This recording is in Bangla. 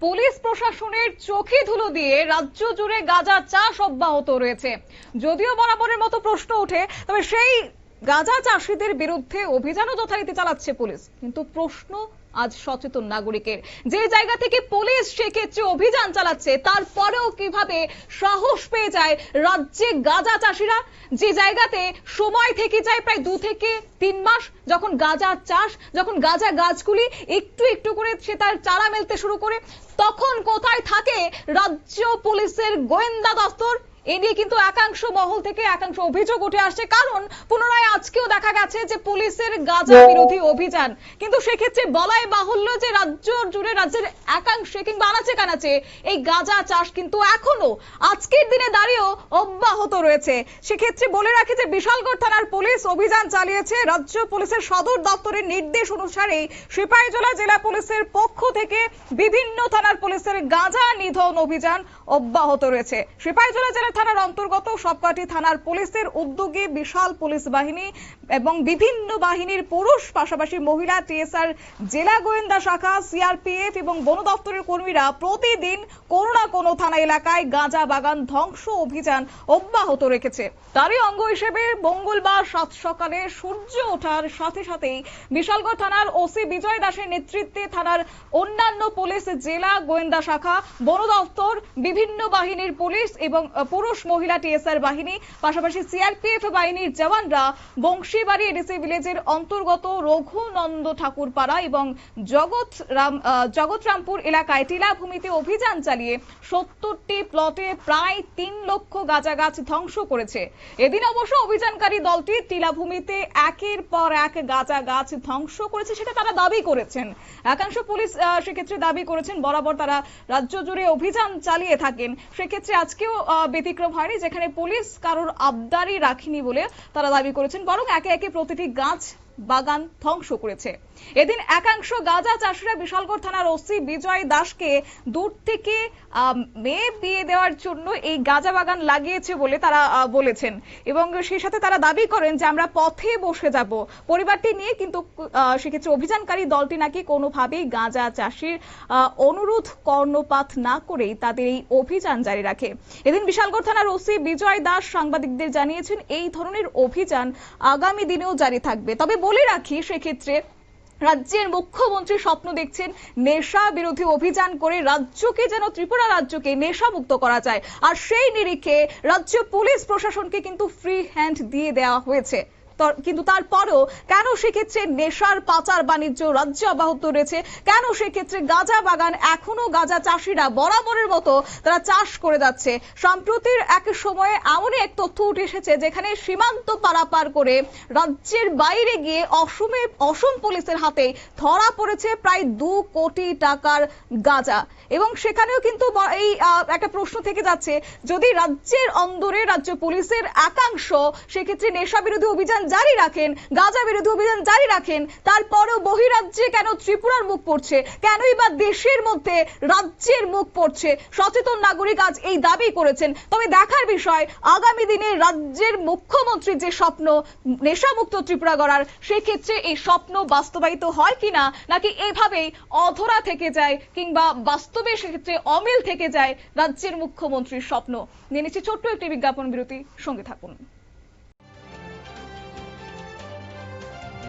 পুলিশ প্রশাসনের চোখে ধুলো দিয়ে রাজ্য জুড়ে গাঁজা চাষ অব্যাহত রয়েছে। যদিও বরাবরের মতো প্রশ্ন ওঠে, তবে সেই গাঁজা চাষিদের বিরুদ্ধে অভিযানও যথারীতি চালাচ্ছে পুলিশ। কিন্তু প্রশ্ন আজ সচেতন নাগরিকের। যে জায়গা থেকে পুলিশ সেক্ষেত্রে অভিযান চালাচ্ছে, তারপরেও কীভাবে সাহস পেয়ে যায় রাজ্যে গাঁজা চাষিরা? যে জায়গাতে সময় থেকে যায় প্রায় দু থেকে তিন মাস, যখন গাঁজা চাষ, যখন গাঁজা গাছগুলি একটু একটু করে সে তার চারা মেলতে শুরু করে, তখন কোথায় থাকে রাজ্য পুলিশের গোয়েন্দা দপ্তর এ নিয়ে কিন্তু একাংশ মহল থেকে একাংশ অভিযোগ উঠে আসছে। কারণ পুনরায় আজকেও দেখা গেছে যে পুলিশের গাঁজা বিরোধী অভিযান। কিন্তু সেক্ষেত্রে বলাই বাহুল্য যে রাজ্য জুড়ে রাজ্যের একাংশে কিংবা আনাচে কানাচে এই গাঁজা চাষ কিন্তু এখনও আজকের দিনে দাঁড়িয়েও অব্যাহত রয়েছে। সেক্ষেত্রে বলে রাখি যে বিশালগড় থানার পুলিশ অভিযান চালিয়েছে। রাজ্য পুলিশের সদর দপ্তরের নির্দেশ অনুসারে সিপাহীজলা জেলা পুলিশের পক্ষ থেকে বিভিন্ন থানার পুলিশের গাঁজা নিধন অভিযান অব্যাহত রয়েছে। সিপাহীজলা জেলা থানার অন্তর্গত সবকটি থানার পুলিশের উদ্যোগে বিশাল পুলিশ বাহিনী এবং বিভিন্ন বাহিনীর পুরুষ পাশাপাশি মহিলা টিএসআর জেলা গোয়েন্দা শাখা সিআরপিএফ এবং বন দপ্তরের কর্মীরা প্রতিদিন কোনো না কোনো থানা এলাকায় গাঁজা বাগান ধ্বংস অভিযান অব্যাহত রেখেছে। তারই অঙ্গ হিসেবে মঙ্গলবার সাত সকালে সূর্য ওঠার সাথে সাথেই বিশালগড় থানার ওসি বিজয় দাসের নেতৃত্বে থানার অন্যান্য পুলিশ জেলা গোয়েন্দা শাখা বন দপ্তর বিভিন্ন বাহিনীর পুলিশ এবং আহ, পুরুষ মহিলা টিএসআর বাহিনী পাশাপাশি সিআরপিএফ বাহিনীর জওয়ানরা বংশীবাড়ি এডিসি ভিলেজের অন্তর্গত রঘুনন্দ ঠাকুরপাড়া এবং জগৎ রাম এলাকায় টিলাভূমিতে অভিযান চালিয়ে সত্তরটি প্লটে প্রায় তিন লক্ষ গাঁজা গাছ ধ্বংস করেছে। এদিন অবশ্য অভিযানকারী দলটি টিলাভূমিতে একের পর এক গাঁজা গাছ ধ্বংস করেছে সেটা তারা দাবি করেছেন। একাংশ পুলিশ সেক্ষেত্রে দাবি করেছেন বরাবর তারা রাজ্য জুড়ে অভিযান চালিয়ে থাকেন। সেক্ষেত্রে আজকেও আহ, ব্যতিক্রম হয়নি, যেখানে পুলিশ কারোর আবদারি রাখেনি বলে তারা দাবি করেছেন, বরং একে একে প্রতিটি গাছ বাগান ধ্বংস করেছে। এদিন একাংশ গাঁজা চাষিরা বিশালগড় থানার ওসি বিজয় দাসকে দূর থেকে মেয়ে বিয়ে দেওয়ার জন্য এই গাঁজা বাগান লাগিয়েছে বলে তারা বলেছেন। এবং সেই সাথে তারা দাবি করেন যে আমরা পথে বসে যাব। পরিবারটি নিয়ে কিন্তু সেক্ষেত্রে অভিযানকারী দলটি নাকি কোনোভাবেই গাঁজা চাষির অনুরোধ কর্ণপাত না করেই তাদের এই অভিযান জারি রাখে। এদিন বিশালগড় থানার ওসি বিজয় দাস সাংবাদিকদের জানিয়েছেন, এই ধরনের অভিযান আগামী দিনেও জারি থাকবে। তবে বলে রাখি, সেক্ষেত্রে রাজ্যের মুখ্যমন্ত্রী স্বপ্ন দেখছেন নেশা বিরোধী অভিযান করে রাজ্যকে যেন ত্রিপুরা রাজ্যকে নেশা মুক্ত করা যায়। আর সেই নিরিখে রাজ্য পুলিশ প্রশাসনকে কিন্তু ফ্রি হ্যান্ড দিয়ে দেওয়া হয়েছে। কিন্তু তারপরেও কেন সেক্ষেত্রে নেশার পাচার বাণিজ্য রাজ্যে অব্যাহত রয়েছে? কেন সেক্ষেত্রে গাঁজা বাগান এখনও গাঁজা চাষিরা বরাবরের মতো তারা চাষ করে যাচ্ছে? সম্প্রতির এক সময়ে এমনই এক তথ্য উঠে এসেছে যেখানে সীমান্ত পারাপার করে রাজ্যের বাইরে গিয়ে অসমে, অসম পুলিশের হাতে ধরা পড়েছে প্রায় দু কোটি টাকার গাঁজা। এবং সেখানেও কিন্তু এই একটা প্রশ্ন থেকে যাচ্ছে, যদি রাজ্যের অন্দরে রাজ্য পুলিশের একাংশ সেক্ষেত্রে নেশা বিরোধী অভিযান জারি রাখেন, গাঁজা বিরোধী অভিযান জারি রাখেন, তারপরেও বহিরাজ্যে কেন ত্রিপুরার মুখ পড়ছে? কেনই বা দেশের মধ্যে রাজ্যের মুখ পড়ছে? সচেতন নাগরিক আজ এই দাবি করেছেন। তবে দেখার বিষয়, আগামী দিনে রাজ্যের মুখ্যমন্ত্রীর যে স্বপ্ন, নেশামুক্ত ত্রিপুরা গড়ার, সেক্ষেত্রে এই স্বপ্ন বাস্তবায়িত হয় কিনা, নাকি এভাবেই অধরা থেকে যায়, কিংবা বাস্তবে সেক্ষেত্রে অমিল থেকে যায় রাজ্যের মুখ্যমন্ত্রীর স্বপ্ন? নিয়ে ছোট্ট একটি বিজ্ঞাপন বিরতি। সঙ্গে থাকুন।